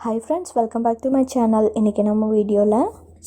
Hi friends welcome back to my channel இன்றைக்கி நம்ம வீடியோவில்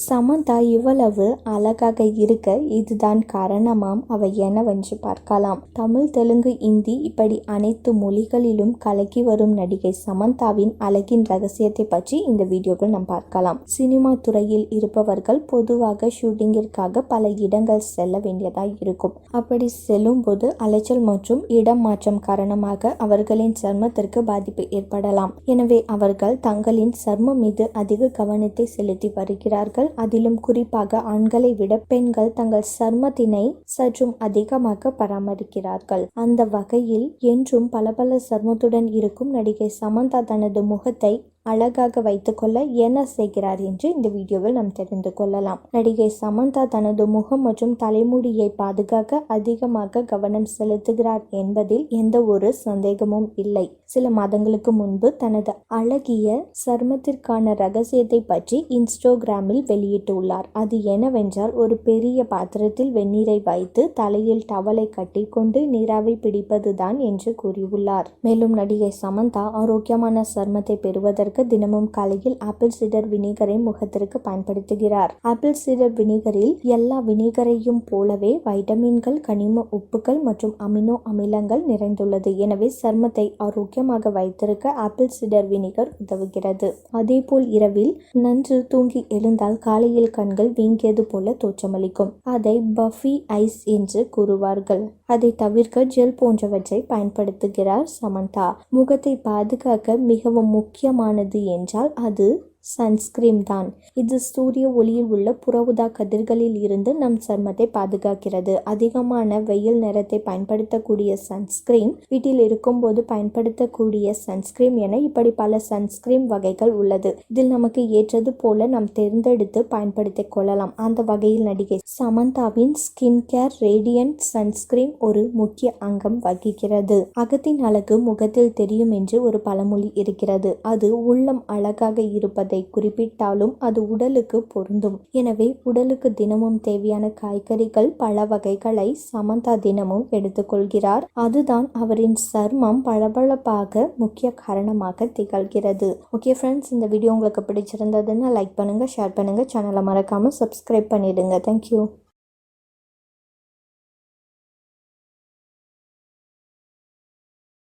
சமந்தா இவ்வளவு அழகாக இருக்க இதுதான் காரணமாம். அவை என்னவென்று பார்க்கலாம். தமிழ் தெலுங்கு இந்தி இப்படி அனைத்து மொழிகளிலும் கலக்கி வரும் நடிகை சமந்தாவின் அழகின் ரகசியத்தை பற்றி இந்த வீடியோவில் நாம் பார்க்கலாம். சினிமா துறையில் இருப்பவர்கள் பொதுவாக ஷூட்டிங்கிற்காக பல இடங்கள் செல்ல வேண்டியதாக இருக்கும். அப்படி செல்லும் போது அலைச்சல் மற்றும் இடம் மாற்றம் காரணமாக அவர்களின் சர்மத்திற்கு பாதிப்பு ஏற்படலாம். எனவே அவர்கள் தங்களின் சர்மம் மீது அதிக கவனத்தை செலுத்தி வருகிறார்கள். அதிலும் குறிப்பாக ஆண்களை விட பெண்கள் தங்கள் சர்மத்தினை சற்றும் அதிகமாக பராமரிக்கிறார்கள். அந்த வகையில் என்றும் பல பல சர்மத்துடன் இருக்கும் நடிகை சமந்தா தனது முகத்தை அழகாக வைத்துக்கொள்ள என்ன செய்கிறார் என்று இந்த வீடியோவில் நாம் தெரிந்து கொள்ளலாம். நடிகை சமந்தா தனது முகம் மற்றும் தலைமுடியை பாதுகாக்க அதிகமாக கவனம் செலுத்துகிறார் என்பதில் எந்த ஒரு சந்தேகமும் இல்லை. சில மாதங்களுக்கு முன்பு தனது அழகிய சர்மத்திற்கான ரகசியத்தை பற்றி இன்ஸ்டாகிராமில் வெளியிட்டுள்ளார். அது என்னவென்றால் ஒரு பெரிய பாத்திரத்தில் வெந்நீரை வைத்து தலையில் டவலை கட்டிக்கொண்டு நீராவை பிடிப்பதுதான் என்று கூறியுள்ளார். மேலும் நடிகை சமந்தா ஆரோக்கியமான சர்மத்தை பெறுவதற்கு தினமும் காலையில் ஆப்பிள் சிடர் வினிகரை முகத்திற்கு பயன்படுத்துகிறார். ஆப்பிள் சீடர் வினிகரில் எல்லா வினிகரையும் போலவே வைட்டமின்கள் கனிம உப்புகள் மற்றும் அமினோ அமிலங்கள் நிறைந்துள்ளது. எனவே சர்மத்தை ஆரோக்கியமாக வைத்திருக்க ஆப்பிள் சிடர் வினிகர் உதவுகிறது. அதேபோல் இரவில் நன்று தூங்கி எழுந்தால் காலையில் கண்கள் வீங்கியது போல தோற்றமளிக்கும். அதை பஃபி ஐஸ் என்று கூறுவார்கள். அதை தவிர்க்க ஜெல் போன்றவற்றை பயன்படுத்துகிறார் சமந்தா. முகத்தை பாதுகாக்க மிகவும் முக்கியமானது என்றால் அது சன்ஸ்கிரீம் தான். இது சூரிய ஒளியில் உள்ள புறவுதா கதிர்களில் இருந்து நம் சர்மத்தை பாதுகாக்கிறது. அதிகமான வெயில் நேரத்தை பயன்படுத்தக்கூடிய சன்ஸ்கிரீம் வீட்டில் இருக்கும்போது பயன்படுத்தக்கூடிய சன்ஸ்கிரீம் என இப்படி பல சன்ஸ்கிரீம் வகைகள் உள்ளது. இதில் நமக்கு ஏற்றது போல நாம் தேர்ந்தெடுத்து பயன்படுத்திக் கொள்ளலாம். அந்த வகையில் நடிகை சமந்தாவின் ஸ்கின் கேர் ரேடியன்ட் சன்ஸ்கிரீம் ஒரு முக்கிய அங்கம் வகிக்கிறது. அகத்தின் அழகு முகத்தில் தெரியும் என்று ஒரு பழமொழி இருக்கிறது. அது உள்ளம் அழகாக இருப்பது குறிப்பிட்டாலும் அது உடலுக்கு பொருந்தும். எனவே உடலுக்கு தினமும் தேவையான காய்கறிகள் பல வகைகளை சமந்தா தினமும் எடுத்துக்கொள்கிறார். அதுதான் அவரின் சர்மம் பளபளப்பாக முக்கிய காரணமாக திகழ்கிறது. ஓகே ஃப்ரெண்ட்ஸ் இந்த வீடியோ உங்களுக்கு பிடிச்சிருந்ததுன்னா லைக் பண்ணுங்க ஷேர் பண்ணுங்க சேனலை மறக்காம சப்ஸ்கிரைப் பண்ணிடுங்க. தேங்க்யூ